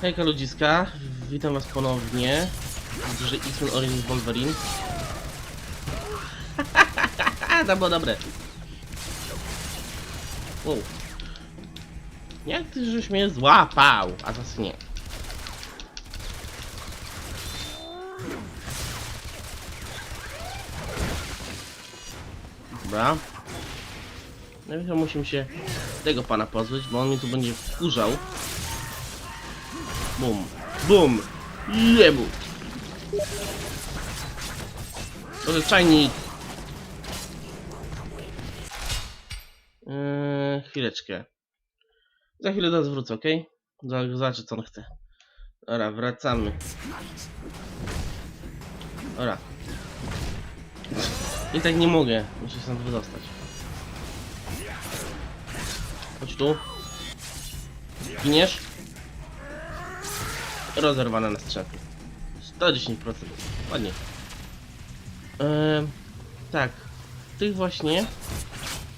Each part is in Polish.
Hejka ludziska, witam was ponownie w grze X-Men Origins Wolverine. to było dobre. Wow. Jak ty żeś mnie złapał, asasynie? Dobra. Najpierw musimy się tego pana pozbyć, bo on mnie tu będzie wkurzał. Bum. Bum. Jebu. Może czajnik. Eee, chwileczkę. Za chwilę do nas ok? Zobaczę co on chce. Dobra, wracamy. Dobra. I tak nie mogę. Muszę się stąd wydostać. Chodź tu. Giniesz? Rozerwane na strzępy. 110%. Ładnie. Tak. Tych właśnie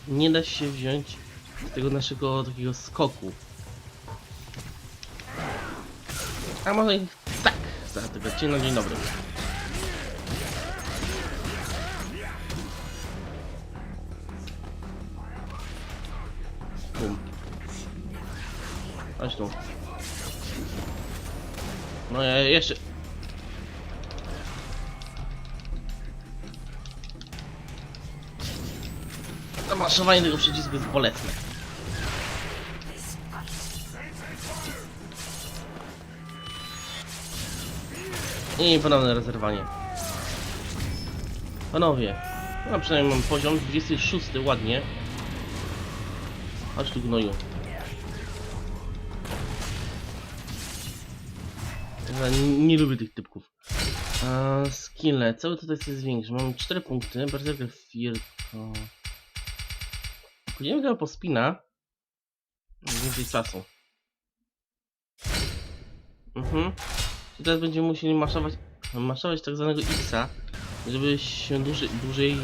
nie da się wziąć z tego naszego takiego skoku. A może ich tak zaatakować. No dzień dobry. Ja jeszcze... Zamaszowanie tego przycisku jest bolesne. I ponowne rezerwowanie. Panowie, no przynajmniej mam poziom 26, ładnie. Chodź tu gnoju. Nie, nie lubię tych typków. A, skille, cały tutaj sobie zwiększy. Mam 4 punkty, berserker firko. Pójdziemy go po spina. Więcej czasu. Mhm. I teraz będziemy musieli maszować, maszować tak zwanego X-a, żeby się dłużej, dłużej,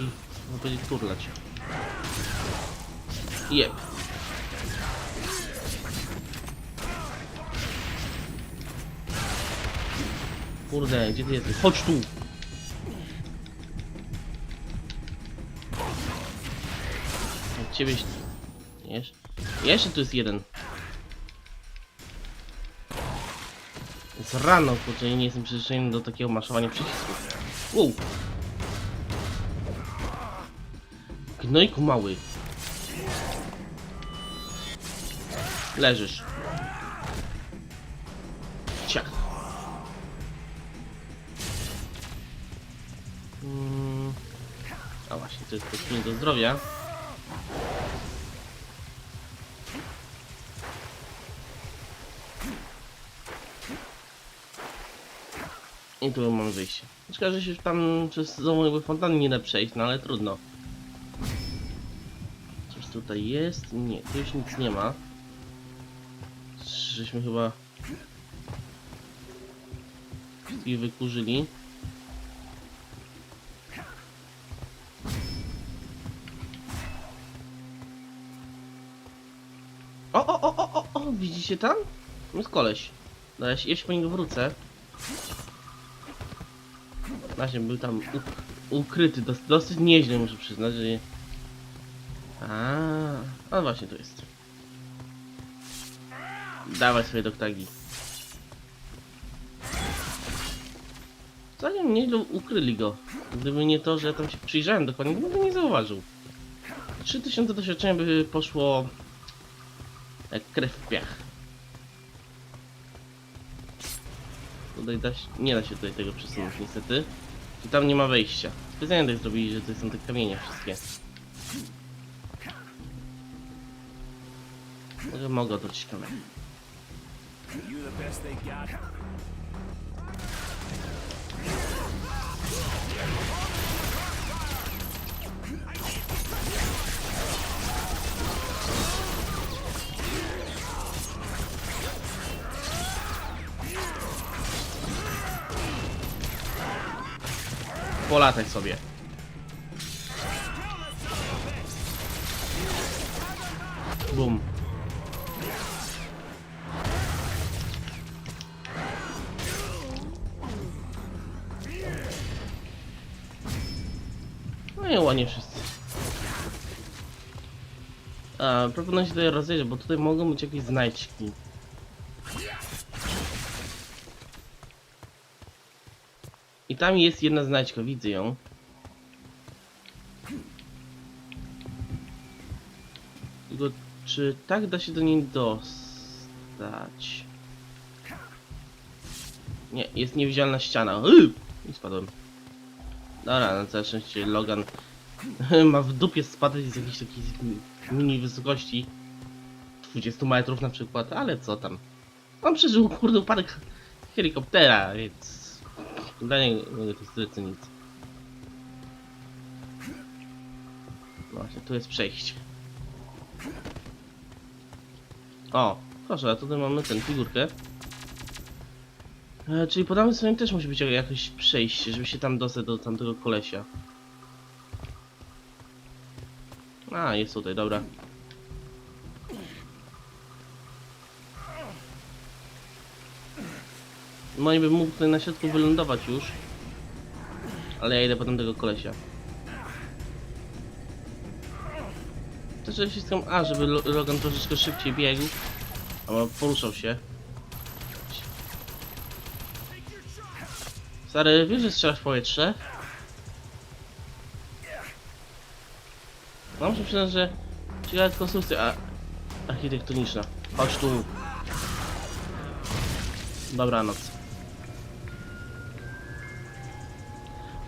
powiedzieć, turlać. Jep. Kurde, gdzie ty jesteś? Chodź tu! Od ciebie... się- Jesz... Jeszcze tu jest jeden. Jest rano, kurczę, nie jestem przyzwyczajony do takiego maszowania przycisków. Wow! Gnojku mały. Leżysz. Mm. A właśnie, to jest podpięcie do zdrowia. I tu mamy wyjście. Szkoda, że się tam przez znowu fontanny nie da przejść, no ale trudno. Coś tutaj jest? Nie, tu już nic nie ma. Żeśmy chyba... Wszystkich wykurzyli. Widzicie tam? Tam Jest koleś. No ja się, ja się po niego wrócę. Właśnie był tam ukryty, dos, dosyć nieźle muszę przyznać, że... A, właśnie tu jest. Dawaj swoje doktagi. Zanim nieźle ukryli go. Gdyby nie to, że ja tam się przyjrzałem dokładnie, bym nie zauważył. 3000 doświadczenia by poszło jak krew w piach. Tutaj da się, nie da się tutaj tego przesunąć niestety. I tam nie ma wejścia. Specjalnie tak zrobili, że to są te kamienie wszystkie. Może mogę odwrócić kamerę. polatać sobie. Bum. No i ładnie wszyscy. A, proponuję się tutaj rozejrzeć, bo tutaj mogą być jakieś znajdźki. I tam jest jedna znajdźka, widzę ją. Tylko czy tak da się do niej dostać? Nie, jest niewidzialna ściana. Yy! I spadłem. Dobra, na całe szczęście Logan ma w dupie spadać z jakiejś takiej mini wysokości 20 metrów na przykład, ale co tam. On przeżył kurde upadek helikoptera, więc dla jest tyle co nic. Właśnie, tu jest przejście. O, proszę, a tutaj mamy tę figurkę. E, czyli po danej stronie też musi być jakieś przejście, żeby się tam dostać do tamtego kolesia. A, jest tutaj, dobra. No i bym mógł tutaj na środku wylądować już. Ale ja idę potem tego kolesia. Że się skam... A, żeby Lo- Logan troszeczkę szybciej biegł. Albo poruszał się. Stary, wiesz, że strzelasz w powietrze? Mam się przyznać, że ciekawa konstrukcja a, architektoniczna. Chodź tu. Dobranoc.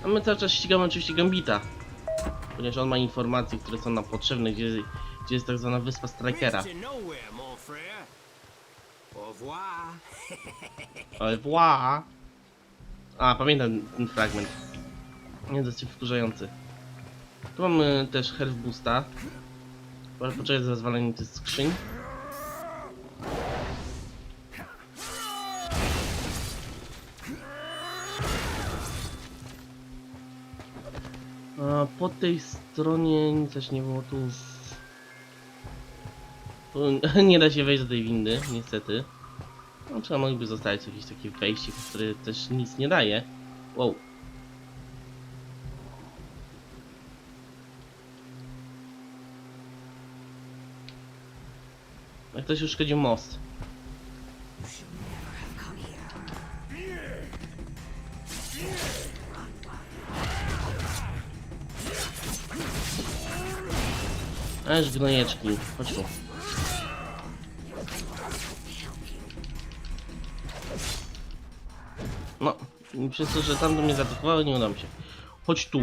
A my cały czas ścigamy oczywiście Gambita. Ponieważ on ma informacje, które są nam potrzebne, gdzie, gdzie jest tak zwana wyspa Strikera. Au revoir. A, pamiętam ten fragment. Nie dosyć wkurzający. Tu mamy też Health Boosta. Może poczekać za rozwalenie tych skrzyń. Po tej stronie nic nie było tu. Tu nie da się wejść do tej windy, niestety. No trzeba mogliby zostawić jakieś takie wejście, które też nic nie daje. Wow. Jak ktoś uszkodził most. Aż gnojeczki, chodź tu. No, przez to, że tamto mnie zaatakowały, nie uda mi się. Chodź tu.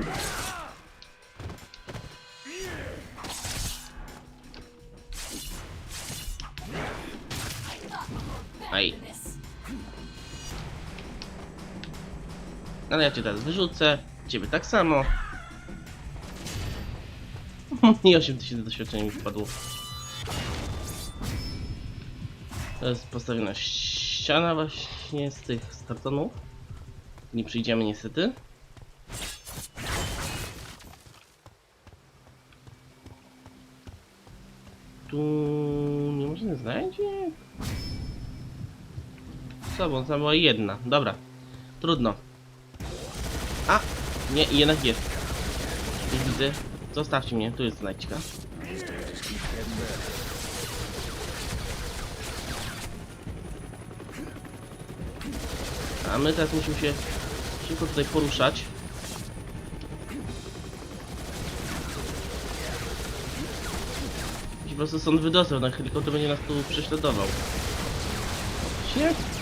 Aj. Ale ja cię teraz wyrzucę. Ciebie tak samo. I 8000 doświadczenia mi wpadło. To jest postawiona ściana właśnie z tych z kartonów. Nie przyjdziemy niestety. Tu nie można znajdzie? Co, bo tam była jedna. Dobra. Trudno. A! Nie, jednak jest. Nie widzę. Zostawcie mnie, tu jest znajdźka. A my teraz musimy się szybko tutaj poruszać. I po prostu stąd wydostał, na helikopter będzie nas tu prześladował. Się?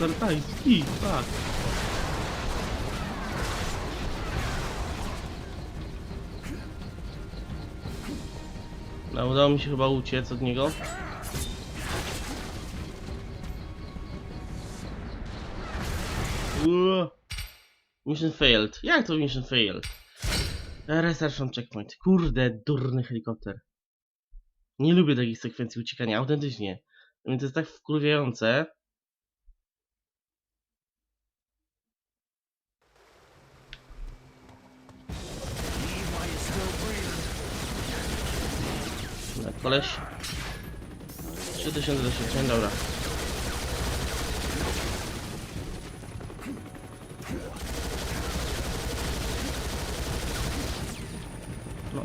Nazartański, tak. No, udało mi się chyba uciec od niego. Uuu. Mission failed. Jak to mission failed? Restart from checkpoint. Kurde, durny helikopter. Nie lubię takich sekwencji uciekania, autentycznie. Więc to jest tak wkurwiające. Koleś. 3000 doświadczenia, dobra. No.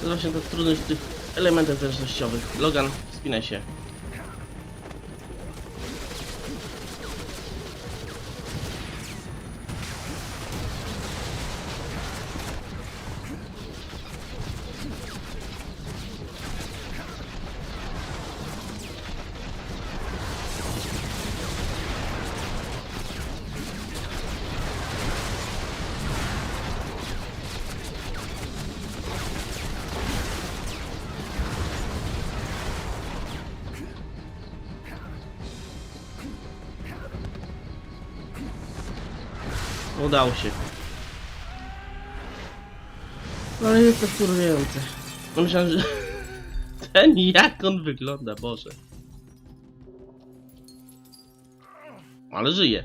To jest właśnie ta trudność tych elementów zręcznościowych. Logan, spinaj się. Udało się. No ale jest to wkurwiające. No Myślałem, że... Ten jak on wygląda, Boże. Ale żyje.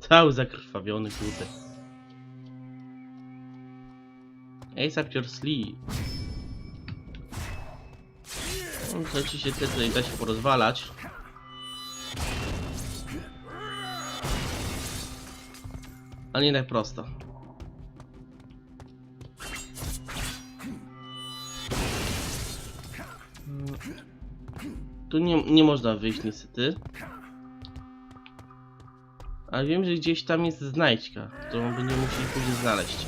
Cały zakrwawiony, kurde. Ace up your sleeve. No, Oczywiście te tutaj da się porozwalać. Ale nie tak prosto. Tu nie, nie można wyjść niestety. Ale wiem, że gdzieś tam jest znajdźka, którą będziemy musieli później znaleźć.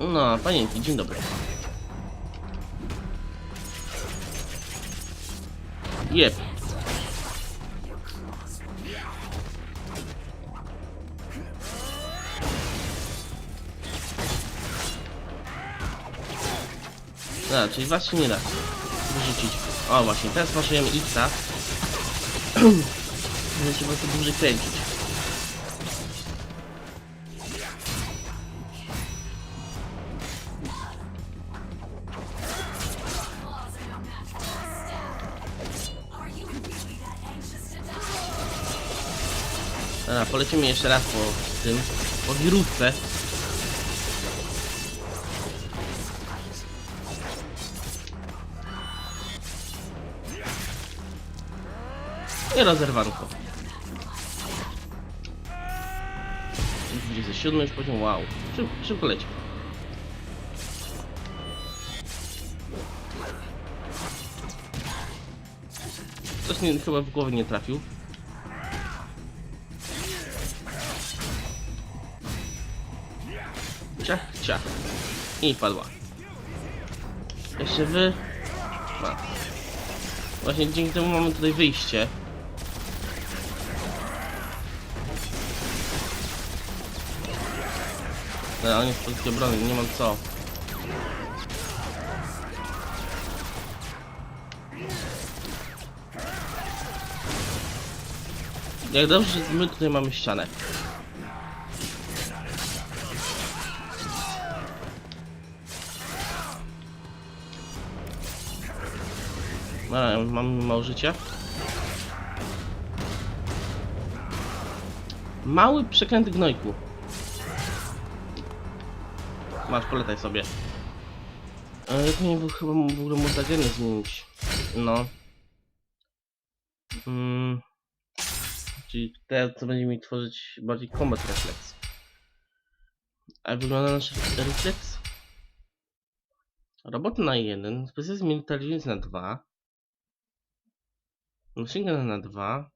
No, panienki, dzień dobry. Jep. Czyli się nie da wyrzucić. O właśnie, teraz maszujemy X-a. Będzie się po prostu dłużej kręcić. Dobra, polecimy jeszcze raz po tym, po wirówce. I rozerwanko. 27 już poziom, wow. Szybko, szybko leci. Coś nie, chyba w głowę nie trafił. Ciach, ciach. I padła. Jeszcze wy... Właśnie dzięki temu mamy tutaj wyjście. Jest w pozycji obrony, nie mam co. Jak dobrze, my tutaj mamy ścianę. No, mam mało życia. Mały przekręty gnojku. Masz, poletaj sobie. Ale powinien chyba w ogóle mutageny zmienić. No. Mm. Czyli te, co będzie mi tworzyć bardziej combat reflex. A wygląda nasz reflex? Robot na 1, specjalny intelligence na 2. Machine na 2.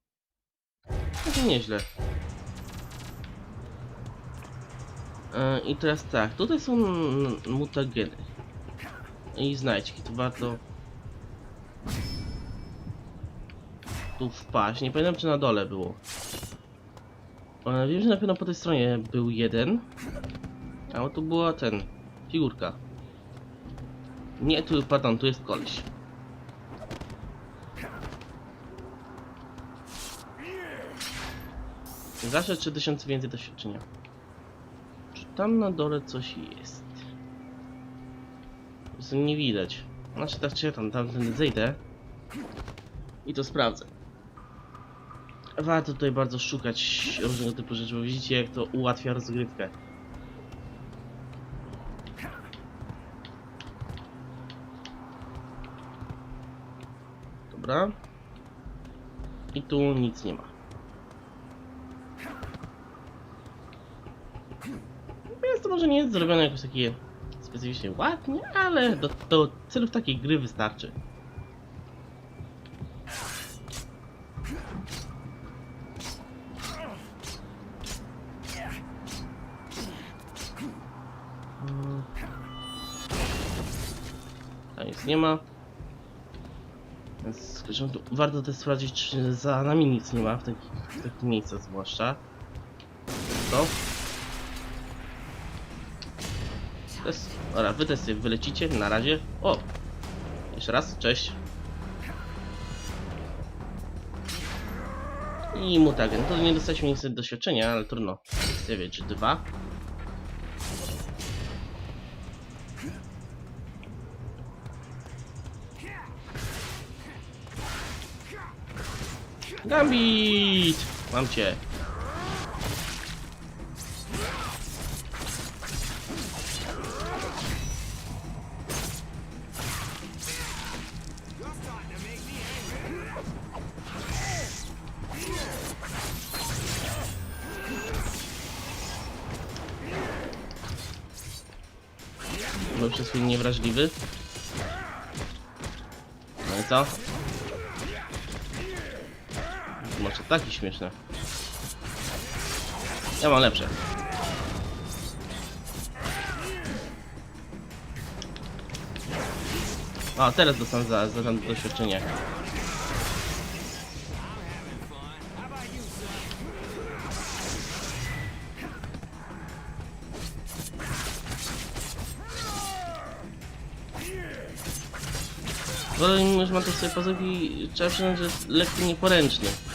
No to nieźle. E, I teraz tak, tutaj są mutageny. I znajdźki, to warto tu wpaść. Nie pamiętam czy na dole było. E, Wiem, że na pewno po tej stronie był jeden. A tu była ten, figurka. Nie, tu, pardon, tu jest koleś. Zawsze 3000 więcej doświadczenia. Tam na dole coś jest. Co nie widać. Znaczy tak czy ja tam, tamtędy zejdę. I to sprawdzę. Warto tutaj bardzo szukać różnego typu rzeczy, bo widzicie jak to ułatwia rozgrywkę. Dobra. I tu nic nie ma. Jest zrobione jakoś takie specyficznie ładnie, ale do, do celów takiej gry wystarczy. Tam nic nie ma. Więc tu warto też sprawdzić, czy za nami nic nie ma w takich, w takich miejscach zwłaszcza. To. Dobra, wy też sobie wylecicie na razie. O! Jeszcze raz, cześć. I mutagen. To nie dostaliśmy niestety doświadczenia, ale trudno. Chcę wiedzieć, dwa. Gambit! Mam cię. Był przez chwilę niewrażliwy. No i co? Masz ataki śmieszne. Ja mam lepsze. A, teraz dostanę za, za doświadczenie. Ale mimo, że ma te swoje pazuki, trzeba przyznać, że jest lekko nieporęczny. To.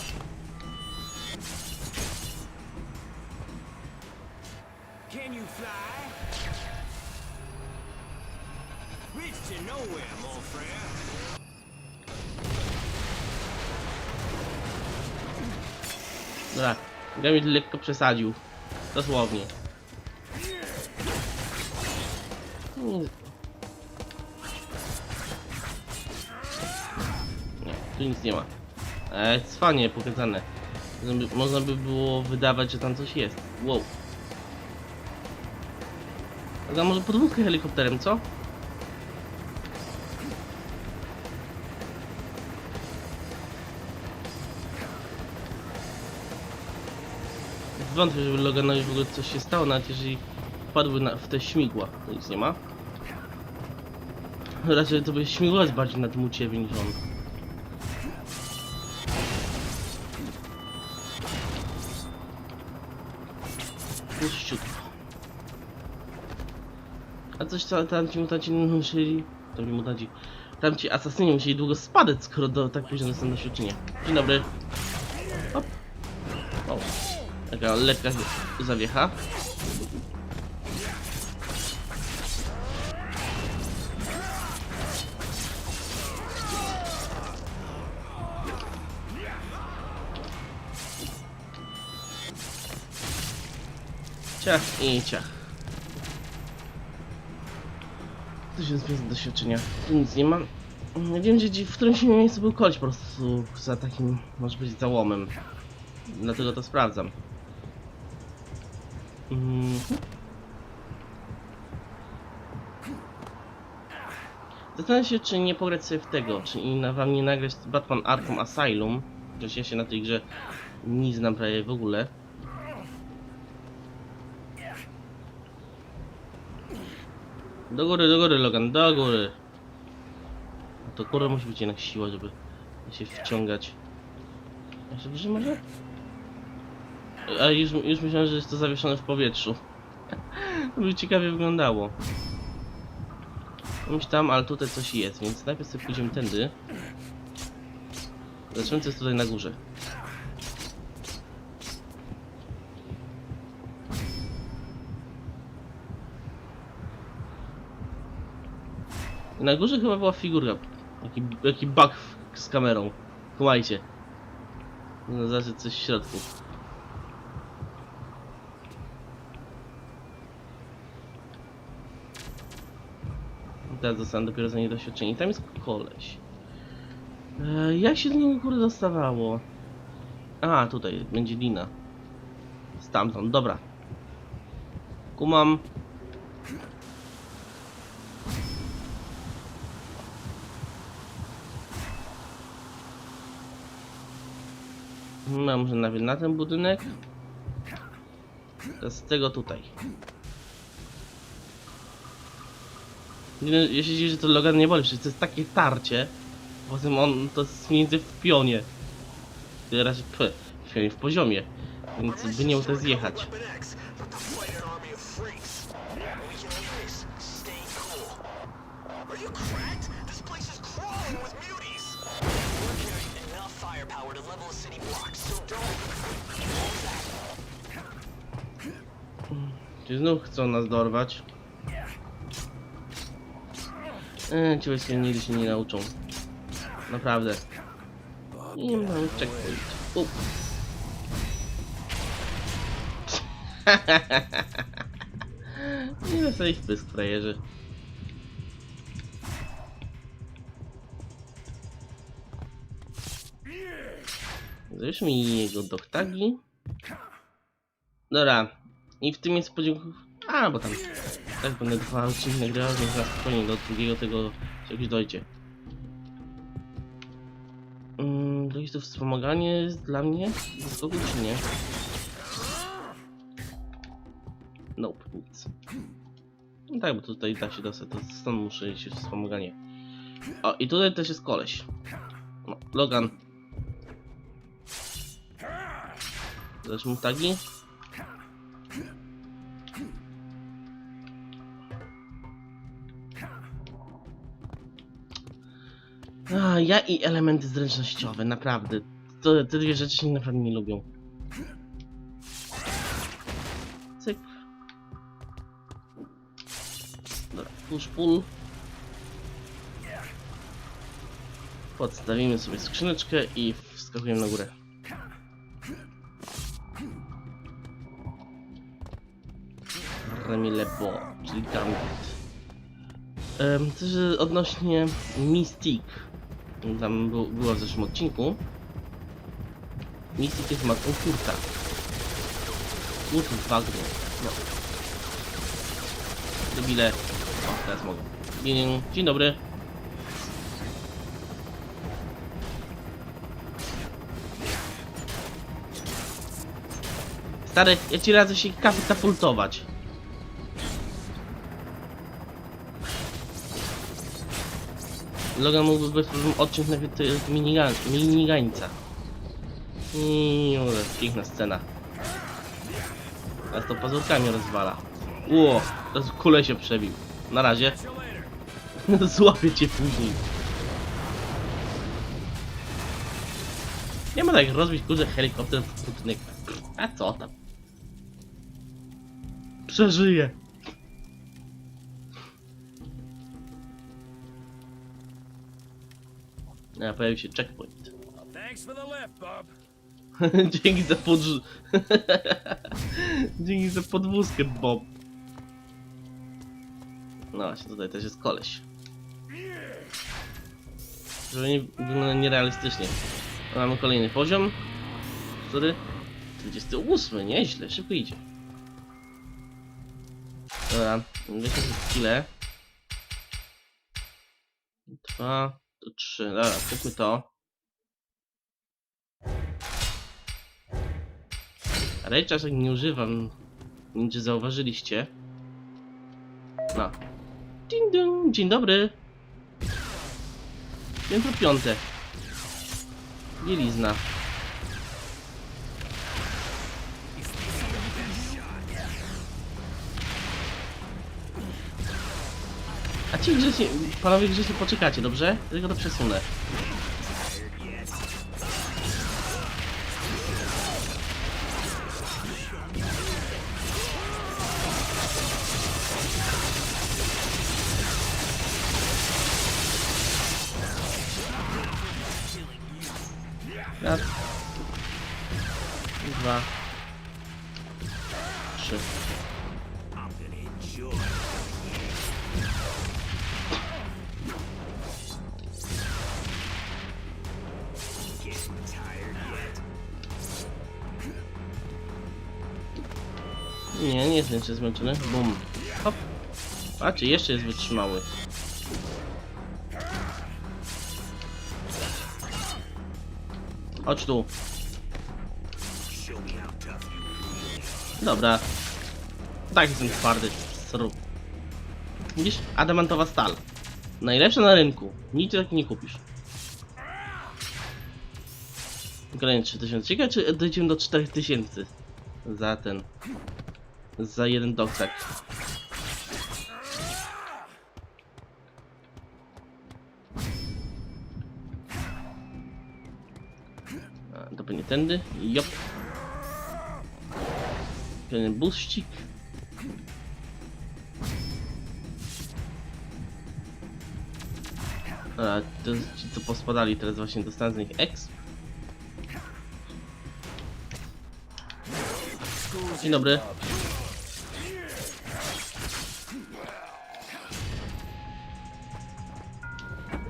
Dobra, Gamit lekko przesadził. Dosłownie. Nie, tu nic nie ma. E, cwanie pokazane. Można by było wydawać, że tam coś jest. Wow. A może podwójkę helikopterem, co? Wątpię, żeby Loganowi w ogóle coś się stało, nawet jeżeli wpadły na, w te śmigła. To nic nie ma. Raczej to by śmigło jest bardziej na tym u ciebie niż on. A coś co tam ci mutanci musieli... Tam ci mutanci... Tam ci asasyni musieli długo spadać, skoro do, tak późno dostaną doświadczenie. Dzień dobry. Hop. O. Taka lekka zawiecha. Ciach i ciach. 1500 doświadczenia. Tu nic nie mam. Wiem, gdzie, w którymś miejscu był koleś po prostu za takim, może być załomem. Dlatego to sprawdzam. Mhm. Zastanawiam się, czy nie pograć sobie w tego, czy na wam nie nagrać Batman Arkham Asylum. Chociaż ja się na tej grze nie znam prawie w ogóle. Do góry, do góry, Logan, do góry. To góra musi być jednak siła, żeby się wciągać. Jeszcze wyżej może? A już, już myślałem, że jest to zawieszone w powietrzu. to by ciekawie wyglądało. Myśl tam, ale tutaj coś jest, więc najpierw sobie pójdziemy tędy. Zobaczymy co jest tutaj na górze. Na górze chyba była figurka. Jaki, jaki bug z kamerą. Kumajcie. No, Zobaczcie coś w środku. Teraz zostanę dopiero za niedoświadczenie. Tam jest koleś. E, jak się do niego kurde dostawało? A, tutaj będzie lina. Stamtąd, dobra. Kumam. Mam, że nawet na ten budynek. Z tego tutaj. Ja się że to Logan nie boli, przecież to jest takie tarcie. Poza on to jest między w pionie. P, w pionie, w poziomie. Więc by nie mógł to zjechać. Czy znów chcą nas dorwać? Eee, ci wojskowi nigdy się nie nauczą. Naprawdę. Nie mam checkpoint. Up. Nie dostali w pysk, frajerzy. Załóżmy jego doktagi. Dobra. I w tym jest podziękowanie. A, bo tam. Tak będę dwa odcinki nagrywał, więc na spokojnie do drugiego tego czegoś dojdzie. Mm, to jest to wspomaganie jest dla mnie? Do skoku czy nie? Nope, nic. No tak, bo tutaj da się dostać, to stąd muszę iść wspomaganie. O, i tutaj też jest koleś. No, Logan. Mu tagi? Ja i elementy zręcznościowe, naprawdę. To, te dwie rzeczy się naprawdę nie lubią. Cyk. Dobra, push pull. Podstawimy sobie skrzyneczkę i wskakujemy na górę. Remi Lebo, czyli Gambit. Um, też odnośnie Mystic. Tam był, była w zeszłym odcinku. Mystic jest matką Kurta. Kurt Wagner. No. Debile. O, teraz mogę. Dzień, dzień dobry. Stary, ja ci radzę się katapultować. Logan mógłby bez problemu odciąć nawet minigan, minigańca. I piękna scena. Teraz to pazurkami rozwala. Ło, teraz kule się przebił. Na razie. Złapię cię później. Nie ma tak rozbić kurze helikopter w budynek. A co tam? Przeżyję. A, pojawił się checkpoint. Dzięki za podrz... Dzięki za podwózkę, Bob. No właśnie, tutaj też jest koleś. Żeby nie wygląda nierealistycznie. Mamy kolejny poziom. Który? 28, nieźle, szybko idzie. Dobra, weźmy chwilę. Dwa, to trzy. Dobra, zróbmy to. Ale czasem nie używam. Czy zauważyliście. No. Dzień, dzień dobry. Piętro piąte. Bielizna. A ci grzecznie, panowie grzecznie poczekacie, dobrze? Tylko to przesunę. Jeszcze zmęczony. Bum. Hop. Patrzcie, jeszcze jest wytrzymały. Chodź tu. Dobra. Tak jestem twardy. Srób. Widzisz? Adamantowa stal. Najlepsza na rynku. Nic tak nie kupisz. Kolejne 3000. Ciekawe czy dojdziemy do 4000 za ten. Za jeden doksak. A, To pewnie tędy. Jop. Ten buścik. A, to ci co pospadali teraz właśnie dostałem z nich X. Dzień dobry.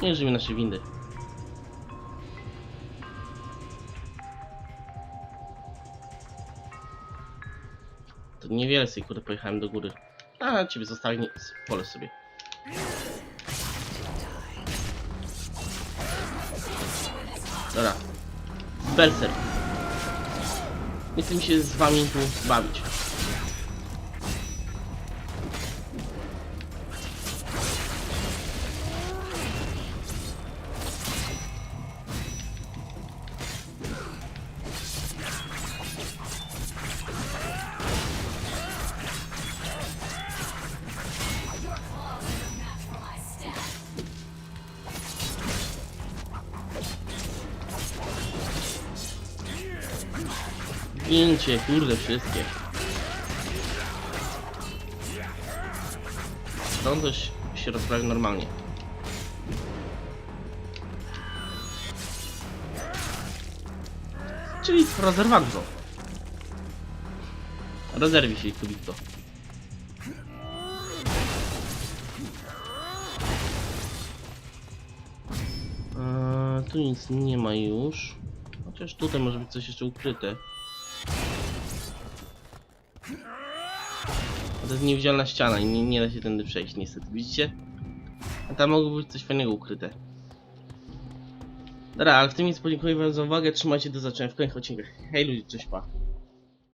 Nie żyjmy nasze windy. To niewiele sobie kurde pojechałem do góry. A ciebie zostali, nie, poleć sobie. Dobra. Berser. Nie chcę mi się z wami tu bawić. Gincie, kurde, wszystkie. Stąd coś się rozprawi normalnie. Czyli rozerwanko. Rozerwij się, kubito. Eee, tu nic nie ma już. Chociaż tutaj może być coś jeszcze ukryte. To jest niewidzialna ściana i nie, nie da się tędy przejść niestety, widzicie? A tam mogło być coś fajnego ukryte. Dobra, ale w tym miejscu podziękuję wam za uwagę, trzymajcie do zobaczenia w kolejnych odcinkach. Hej ludzie, cześć pa.